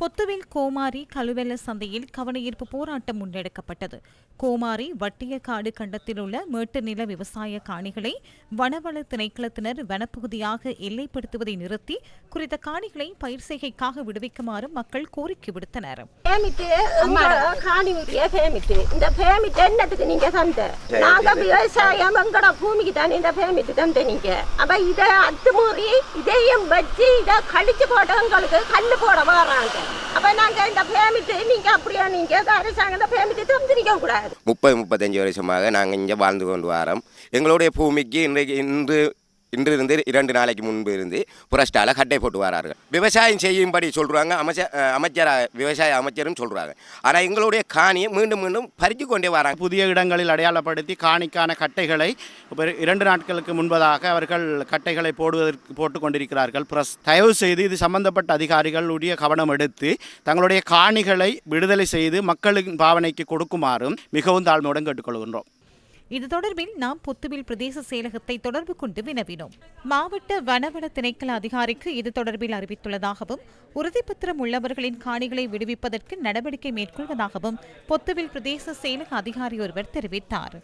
பொத்துவில் கோமாரி கழுவெல்ல சந்தையில் கவனஈர்ப்பு போராட்டம் முன்னெடுக்கப்பட்டது. கோமாரி வட்டியக்காடு கண்டத்தில் உள்ள மேட்டு நில விவசாய காணிகளை வனவள திணைக்களத்தினர் வனப்பகுதியாக எல்லைப்படுத்துவதை நிறுத்தி குறித்த காணிகளை பயிர் செய்கைக்காக விடுவிக்குமாறு மக்கள் கோரிக்கை விடுத்தனர். பேமிட்டு உங்க காணி உரிய பேமிட்டு. இந்த பேமிட்டு என்னத்துக்கு நீங்க தந்த? நாங்க விவசாயம் எங்கட பூமிக்கு தானே இந்த பேமிட்டு தந்த நீங்க? அப்ப இத அத்துமீறி இதையும் வச்சு இத கழிச்சு போட்டு எங்களுக்கு கல்லு போட வராங்க. அப்ப நாங்க இந்த பேமிட்டு நீங்க அப்படியே நீங்க அரசாங்கம் இந்த பேமிட்டு தந்துருக்க கூடாது. முப்பது முப்பத்தஞ்சு வருஷமாக நாங்கள் இங்கே வாழ்ந்து கொண்டு வரோம். எங்களுடைய பூமிக்கு இன்றைக்கு இன்று இன்று இருந்து இரண்டு நாளைக்கு முன்பு இருந்து புரஸ்டால கட்டை போட்டு வரார்கள். விவசாயம் செய்யும்படி சொல்கிறாங்க அமைச்சர் அமைச்சராக விவசாய அமைச்சரும் சொல்கிறாங்க ஆனால் எங்களுடைய காணியை மீண்டும் மீண்டும் பறித்து கொண்டே வராங்க. புதிய இடங்களில் அடையாளப்படுத்தி காணிக்கான கட்டைகளை இப்போ இரண்டு நாட்களுக்கு முன்பதாக அவர்கள் கட்டைகளை போடுவதற்கு போட்டு கொண்டிருக்கிறார்கள். ப்ளஸ் தயவு செய்து இது சம்பந்தப்பட்ட அதிகாரிகளுடைய கவனம் எடுத்து தங்களுடைய காணிகளை விடுதலை செய்து மக்களின் பாவனைக்கு கொடுக்குமாறும் மிகவும் தாழ்மையுடன் கேட்டுக்கொள்கின்றோம். இது தொடர்பில் நாம் பொத்துவில் பிரதேச செயலகத்தை தொடர்பு கொண்டு வினவினோம். மாவட்ட வனவள திணைக்கள அதிகாரிக்கு இது தொடர்பில் அறிவித்துள்ளதாகவும் உறுதிப்பத்திரம் உள்ளவர்களின் காணிகளை விடுவிப்பதற்கு நடவடிக்கை மேற்கொள்வதாகவும் பொத்துவில் பிரதேச செயலக அதிகாரி ஒருவர் தெரிவித்தார்.